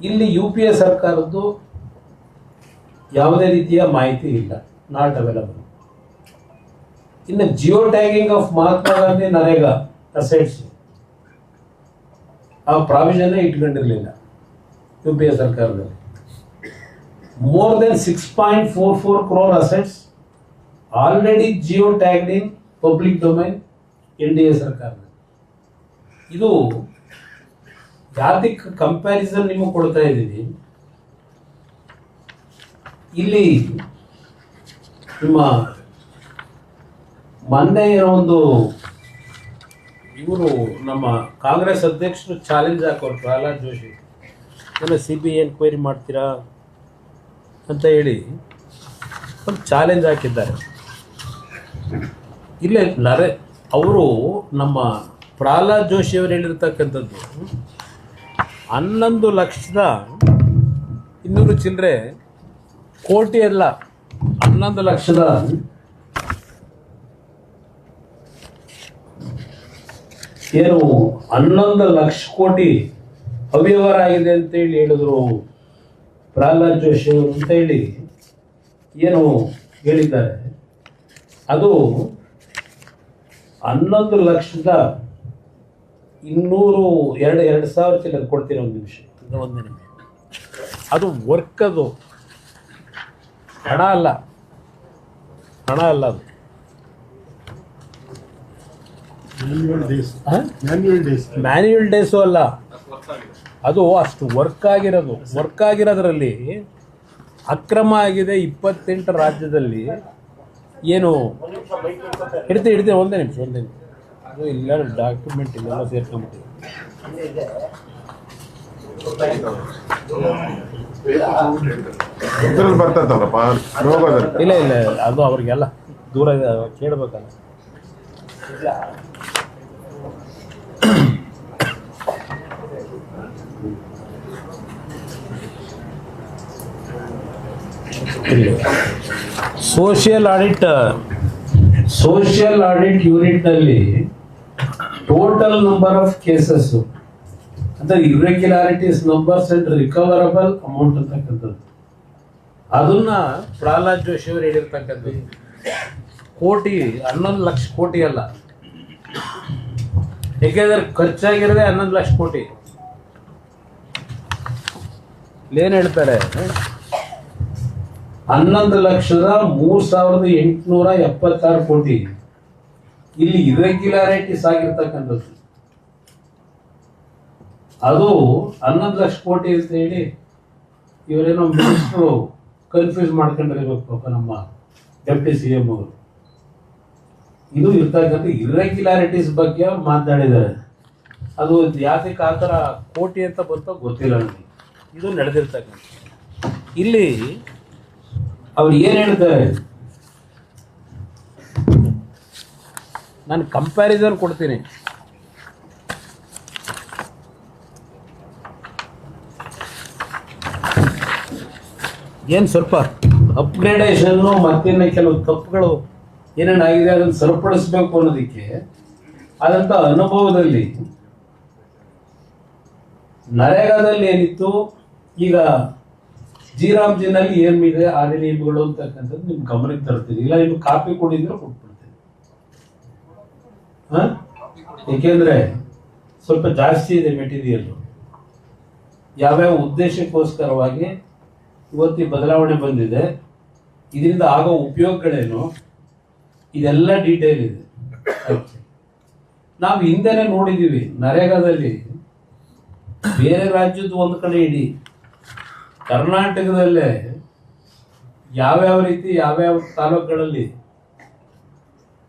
ಇಲ್ಲಿ you P A ಸರ್ಕಾರದ್ದು ಯಾವುದೇ ರೀತಿಯ ಮಾಹಿತಿ ಇಲ್ಲ. ನಾಟ್ ಅವೈಲಬಲ್ ಇನ್ನು geo tagging of Mahatma Gandhi NREGA assets ಆ ಪ್ರಾವಿಷನ್ನೇ ಇಟ್ಕೊಂಡಿರಲಿಲ್ಲ ಯು ಪಿ ಎ ಸರ್ಕಾರದಲ್ಲಿ. More then six point four four crore assets already geo tagged in public domain N D A ಸರ್ಕಾರದಲ್ಲಿ. ಇದು ಯಾತಕ್ಕೆ ಕಂಪ್ಯಾರಿಸನ್ ನಿಮಗೆ ಕೊಡ್ತಾ ಇದ್ದೀನಿ ಇಲ್ಲಿ ನಿಮ್ಮ ಮೊನ್ನೆ ಒಂದು ಇವರು ನಮ್ಮ ಕಾಂಗ್ರೆಸ್ ಅಧ್ಯಕ್ಷರು ಚಾಲೆಂಜ್ ಹಾಕೋರು ಪ್ರಹ್ಲಾದ್ ಜೋಶಿ. ಎಲ್ಲ ಸಿ ಬಿ ಎನ್ಕ್ವೈರಿ ಮಾಡ್ತೀರಾ ಅಂತ ಹೇಳಿ ಒಂದು ಚಾಲೆಂಜ್ ಹಾಕಿದ್ದಾರೆ. ಇಲ್ಲೇ ನರೇ, ಅವರು ನಮ್ಮ ಪ್ರಹ್ಲಾದ್ ಜೋಶಿ ಅವರು ಹೇಳಿರ್ತಕ್ಕಂಥದ್ದು ಹನ್ನೊಂದು ಲಕ್ಷದ ಇನ್ನೂರು ಚಿಲ್ಲರೆ ಕೋಟಿ ಅಲ್ಲ, ಹನ್ನೊಂದು ಲಕ್ಷದ ಏನು ಹನ್ನೊಂದು ಲಕ್ಷ ಕೋಟಿ ಅವ್ಯವಹಾರ ಆಗಿದೆ ಅಂತೇಳಿ ಹೇಳಿದ್ರು ಪ್ರಹ್ಲಾದ್ ಜೋಶಿ ಅವರು ಅಂತ ಹೇಳಿ ಏನು ಹೇಳಿದ್ದಾರೆ. ಅದು ಹನ್ನೊಂದು ಲಕ್ಷದ ಇನ್ನೂರು ಎರಡು ಎರಡು ಸಾವಿರ ಚಿಲ್ಲರೆ ಕೊಡ್ತೀನಿ ಒಂದು ನಿಮಿಷ. ಒಂದು ನಿಮಿಷ. ಅದು ವರ್ಕ್ ಅದು. ಹಣ ಅಲ್ಲ. ಹಣ ಅಲ್ಲ ಅದು. ಮ್ಯಾನ್ಯುವಲ್ ಡೇಸು ಅಲ್ಲ. ಅದು ಅಷ್ಟು ವರ್ಕ್ ಆಗಿರೋದು. ವರ್ಕ್ ಆಗಿರೋದ್ರಲ್ಲಿ ಅಕ್ರಮ ಆಗಿದೆ ಇಪ್ಪತ್ತೆಂಟು ರಾಜ್ಯದಲ್ಲಿ. ಏನು? ಹಿಡ್ತೀನಿ ಹಿಡ್ತೀನಿ ಒಂದೇ ನಿಮಿಷ ಒಂದೇ ನಿಮಿಷ. ಅದು ಇಲ್ಲ ಡಾಕ್ಯುಮೆಂಟ್ ಇಲ್ಲ ಸೇರ್ಕೊಂಬಿಟ್ಟಿದೆ ಇದ್ರಲ್ಲಿ ಬರ್ತದಲ್ಲಪ್ಪ ರೋಗದಲ್ಲಿ? ಇಲ್ಲ ಇಲ್ಲ ಅದು ಅವ್ರಿಗೆಲ್ಲ ದೂರ ಕೇಳಬೇಕಲ್ಲ. ಸೋಷಿಯಲ್ ಆಡಿಟ್ ಸೋಷಿಯಲ್ ಆಡಿಟ್ ಯೂನಿಟ್ನಲ್ಲಿ ಟೋಟಲ್ ನಂಬರ್ ಆಫ್ ಕೇಸಸ್ ಅಂದ್ರೆ irregularities numbers and recoverable amount ಅಂತಕ್ಕಂಥದ್ದು. ಅದನ್ನ ಪ್ರಹ್ಲಾದ್ ಜೋಶಿ ಅವರು ಹೇಳಿರ್ತಕ್ಕಂಥದ್ದು. ಕೋಟಿ, ಹನ್ನೊಂದು ಲಕ್ಷ ಕೋಟಿ ಅಲ್ಲ. ಏಕೆಂದ್ರೆ ಖರ್ಚಾಗಿರೋದೇ ಹನ್ನೊಂದು ಲಕ್ಷ ಕೋಟಿ. ಏನ್ ಹೇಳ್ತಾರೆ? ಹನ್ನೊಂದು ಲಕ್ಷದ ಮೂರ್ ಸಾವಿರದ ಎಂಟುನೂರ ಎಪ್ಪತ್ತಾರು ಕೋಟಿ. ಇಲ್ಲಿ ಇರೆಗ್ಯುಲಾರಿಟೀಸ್ ಆಗಿರ್ತಕ್ಕಂಥದ್ದು. ಅದು ಹನ್ನೊಂದು ಲಕ್ಷ ಕೋಟಿ ಅಂತ ಹೇಳಿ ಇವರೇನೋ ಮಿನಿಸ್ಟ್ರು ಕನ್ಫ್ಯೂಸ್ ಮಾಡ್ಕೊಂಡಿರ್ಬೇಕು ಪಾಪ ನಮ್ಮ ಡೆಪ್ಟಿ ಸಿ ಎಂ ಅವರು. ಇದು ಇರ್ತಕ್ಕಂಥ ಇರೆಗ್ಯುಲಾರಿಟೀಸ್ ಬಗ್ಗೆ ಮಾತಾಡಿದ್ದಾರೆ. ಅದು ಯಾತಕ್ಕೆ ಆ ಥರ ಕೋಟಿ ಅಂತ ಬಂತೋ ಗೊತ್ತಿಲ್ಲ ನನಗೆ ಇದು ನಡೆದಿರ್ತಕ್ಕಂಥ ಇಲ್ಲಿ ಅವ್ರು ಏನು ಹೇಳ್ತಾರೆ? ನಾನು ಕಂಪ್ಯಾರಿಸನ್ ಕೊಡ್ತೀನಿ. ಏನು ಸ್ವಲ್ಪ ಅಪ್ಗ್ರೇಡೇಷನ್ನು ಮತ್ತಿನ್ನ ಕೆಲವು ತಪ್ಪುಗಳು ಏನೇನಾಗಿದೆ ಅದನ್ನು ಸರಿಪಡಿಸ್ಬೇಕು ಅನ್ನೋದಕ್ಕೆ ಆದಂಥ ಅನುಭವದಲ್ಲಿ ನರೇಗಾದಲ್ಲಿ ಏನಿತ್ತು? ಈಗ ಜಿನಲ್ಲಿ ಏನಿದೆ ಆ ನಿಯಮಗಳು ಅಂತಕ್ಕಂಥದ್ದು ನಿಮ್ಗೆ ಗಮನಕ್ಕೆ ತರ್ತೀನಿ. ಇಲ್ಲ, ನಿಮ್ಗೆ ಕಾಪಿ ಕೊಡಿದ್ರೆ ಹ ಏಕೆಂದ್ರೆ ಸ್ವಲ್ಪ ಜಾಸ್ತಿ ಇದೆ ಮೆಟೀರಿಯಲ್. ಯಾವ್ಯಾವ ಉದ್ದೇಶಕ್ಕೋಸ್ಕರವಾಗಿ ಇವತ್ತಿ ಬದಲಾವಣೆ ಬಂದಿದೆ, ಇದರಿಂದ ಆಗೋ ಉಪಯೋಗಗಳೇನು, ಇದೆಲ್ಲ ಡೀಟೇಲ್ ಇದೆ. ನಾವು ಹಿಂದೆನೆ ನೋಡಿದೀವಿ, ನರೇಗಾದಲ್ಲಿ. ಬೇರೆ ರಾಜ್ಯದ ಒಂದು ಕಡೆ ಇಡೀ ಕರ್ನಾಟಕದಲ್ಲೇ ಯಾವ್ಯಾವ ರೀತಿ, ಯಾವ್ಯಾವ ತಾಲೂಕುಗಳಲ್ಲಿ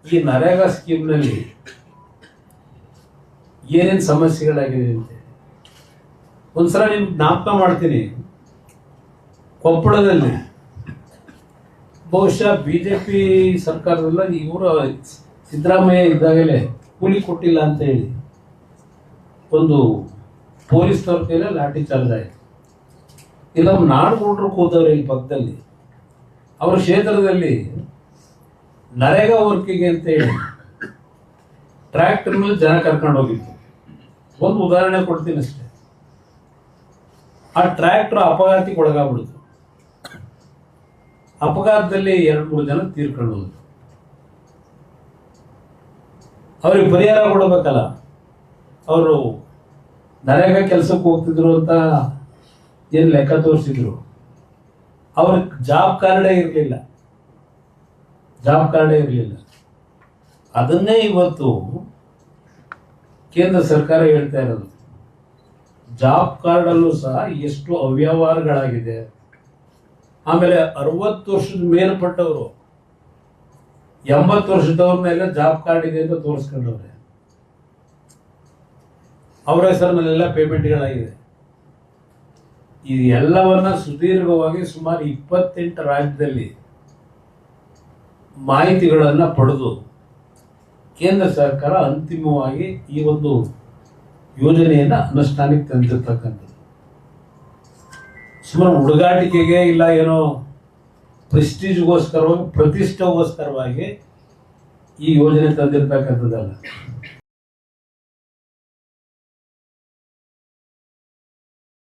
ಈ ನರೇಗಾ ಸ್ಕೀಮ್ನಲ್ಲಿ ಏನೇನು ಸಮಸ್ಯೆಗಳಾಗಿದೆ ಅಂತ ಒಂದ್ಸಲ ನಿಮ್ಗೆ ಜ್ಞಾಪಕ ಮಾಡ್ತೀನಿ. ಕೊಪ್ಪಳದಲ್ಲಿ ಬಹುಶಃ ಬಿಜೆಪಿ ಸರ್ಕಾರದಲ್ಲ ಇವರು ಸಿದ್ದರಾಮಯ್ಯ ಇದ್ದಾಗಲೇ ಕೂಲಿ ಕೊಟ್ಟಿಲ್ಲ ಅಂತ ಹೇಳಿ ಒಂದು ಪೊಲೀಸ್ ಕೈಲಿ ಲಾಠಿ ಚಾರ್ಜ್ ಆಯಿತು ಇಲ್ಲ ನಾಡುಗೌಡರು ಕೂತವ್ರೆ ಇಲ್ಲಿ ಪಕ್ಕದಲ್ಲಿ. ಅವರ ಕ್ಷೇತ್ರದಲ್ಲಿ ನರೇಗಾ ವರ್ಕಿಗೆ ಅಂತ ಹೇಳಿ ಟ್ರ್ಯಾಕ್ಟರ್ ಮೇಲೆ ಜನ ಕರ್ಕೊಂಡು ಹೋಗಿತ್ತು ಒಂದು ಉದಾಹರಣೆ ಕೊಡ್ತೀನಿ ಅಷ್ಟೇ. ಆ ಟ್ರ್ಯಾಕ್ಟರ್ ಅಪಘಾತಕ್ಕೆ ಒಳಗಾಗ್ಬಿಡ್ತು. ಅಪಘಾತದಲ್ಲಿ ಎರಡು ಮೂರು ಜನ ತೀರ್ಕೊಂಡು ಹೋದ್ರು ಅವ್ರಿಗೆ ಪರಿಹಾರ ಕೊಡಬೇಕಲ್ಲ. ಅವರು ನರೇಗ ಕೆಲಸಕ್ಕೆ ಹೋಗ್ತಿದ್ರು ಅಂತ ಏನು ಲೆಕ್ಕ ತೋರಿಸಿದ್ರು. ಅವ್ರಿಗೆ ಜಾಬ್ ಕಾರ್ಡೇ ಇರಲಿಲ್ಲ. ಜಾಬ್ ಕಾರ್ಡೇ ಇರಲಿಲ್ಲ. ಅದನ್ನೇ ಇವತ್ತು ಕೇಂದ್ರ ಸರ್ಕಾರ ಹೇಳ್ತಾ ಇರೋದು ಜಾಬ್ ಕಾರ್ಡಲ್ಲೂ ಸಹ ಎಷ್ಟು ಅವ್ಯವಹಾರಗಳಾಗಿದೆ. ಆಮೇಲೆ ಅರವತ್ತು ವರ್ಷದ ಮೇಲ್ಪಟ್ಟವರು, ಎಂಬತ್ತು ವರ್ಷದವ್ರ ಮೇಲೆ ಜಾಬ್ ಕಾರ್ಡ್ ಇದೆ ಅಂತ ತೋರಿಸ್ಕೊಂಡವ್ರೆ. ಅವರ ಹೆಸರಿನಲ್ಲೆಲ್ಲ ಪೇಮೆಂಟ್ಗಳಾಗಿದೆ ಈ ಎಲ್ಲವನ್ನ ಸುದೀರ್ಘವಾಗಿ ಸುಮಾರು ಇಪ್ಪತ್ತೆಂಟು ರಾಜ್ಯದಲ್ಲಿ ಮಾಹಿತಿಗಳನ್ನು ಪಡೆದು ಕೇಂದ್ರ ಸರ್ಕಾರ ಅಂತಿಮವಾಗಿ ಈ ಒಂದು ಯೋಜನೆಯನ್ನ ಅನುಷ್ಠಾನಕ್ಕೆ ತಂದಿರ್ತಕ್ಕಂಥದ್ದು. ಸುಮಾರು ಹುಡುಗಾಟಿಕೆಗೆ ಇಲ್ಲ ಏನೋ ಪ್ರೆಸ್ಟೀಜ್ಗೋಸ್ಕರವಾಗಿ, ಪ್ರತಿಷ್ಠೆಗೋಸ್ಕರವಾಗಿ ಈ ಯೋಜನೆ ತಂದಿರ್ತಕ್ಕಂಥದ್ದಲ್ಲ.